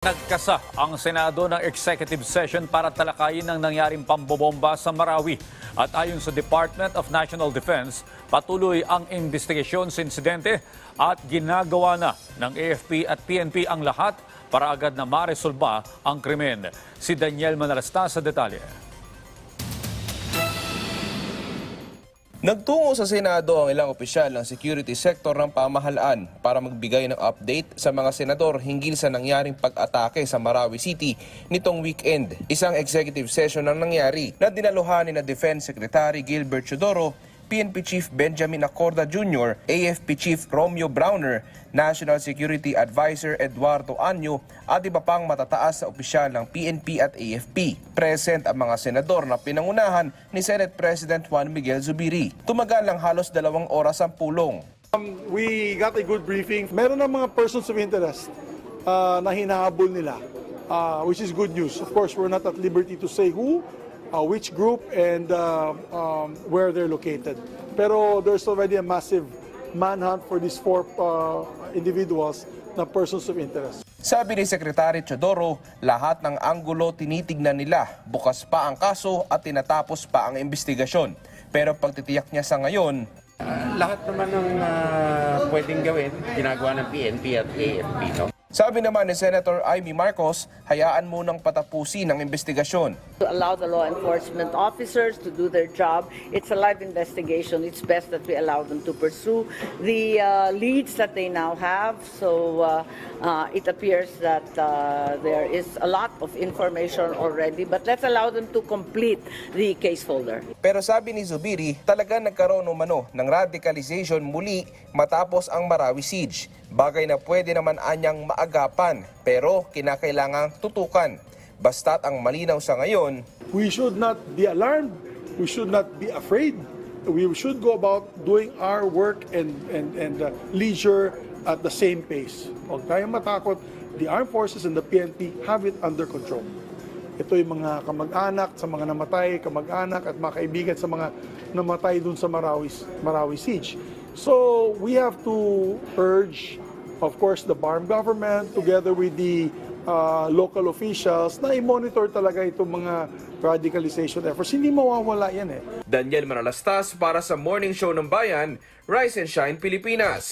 Nagkasa ang Senado ng executive session para talakayin ang nangyaring pambobomba sa Marawi. At ayon sa Department of National Defense, patuloy ang investigasyon sa insidente at ginagawa na ng AFP at PNP ang lahat para agad na maresolba ang krimen. Si Daniel Manalasta sa detalye. Nagtungo sa Senado ang ilang opisyal ng security sector ng pamahalaan para magbigay ng update sa mga senador hinggil sa nangyaring pag-atake sa Marawi City nitong weekend. Isang executive session ang nangyari na dinaluhan ni na Defense Secretary Gilbert Chodoro, PNP Chief Benjamin Acorda Jr., AFP Chief Romeo Browner, National Security Advisor Eduardo Anyo at iba pang matataas sa opisyal ng PNP at AFP. Present ang mga senador na pinangunahan ni Senate President Juan Miguel Zubiri. Tumagal lang halos dalawang oras ang pulong. We got a good briefing. Meron ng mga persons of interest uh, na hinahabol nila, uh, which is good news. Of course, we're not at liberty to say who, uh, which group, and uh, um, where they're located. Pero there's already a massive manhunt for these four uh, individuals na persons of interest. Sabi ni Secretary Chodoro, lahat ng anggulo tinitignan nila, bukas pa ang kaso at tinatapos pa ang investigasyon. Pero pagtitiyak niya sa ngayon, lahat naman ng ah, pwedeng gawin, ginagawa ng PNP at AFP. No? Sabi naman ni Senator Amy Marcos, hayaan munang patapusin ang investigasyon. to allow the law enforcement officers to do their job. It's a live investigation. It's best that we allow them to pursue the uh, leads that they now have. So uh, uh, it appears that uh, there is a lot of information already, but let's allow them to complete the case folder. Pero sabi ni Zubiri, talaga nagkaroon umano ng radicalization muli matapos ang Marawi Siege. Bagay na pwede naman anyang maagapan pero kinakailangang tutukan. Basta't ang malinaw sa ngayon, We should not be alarmed. We should not be afraid. We should go about doing our work and, and, and uh, leisure at the same pace. Huwag tayong matakot. The armed forces and the PNP have it under control. Ito yung mga kamag-anak sa mga namatay, kamag-anak at mga kaibigan sa mga namatay dun sa Marawi, Marawi Siege. So we have to urge, of course, the BARM government together with the uh, local officials na i-monitor talaga itong mga radicalization efforts. Hindi mawawala yan eh. Daniel Manalastas para sa Morning Show ng Bayan, Rise and Shine Pilipinas.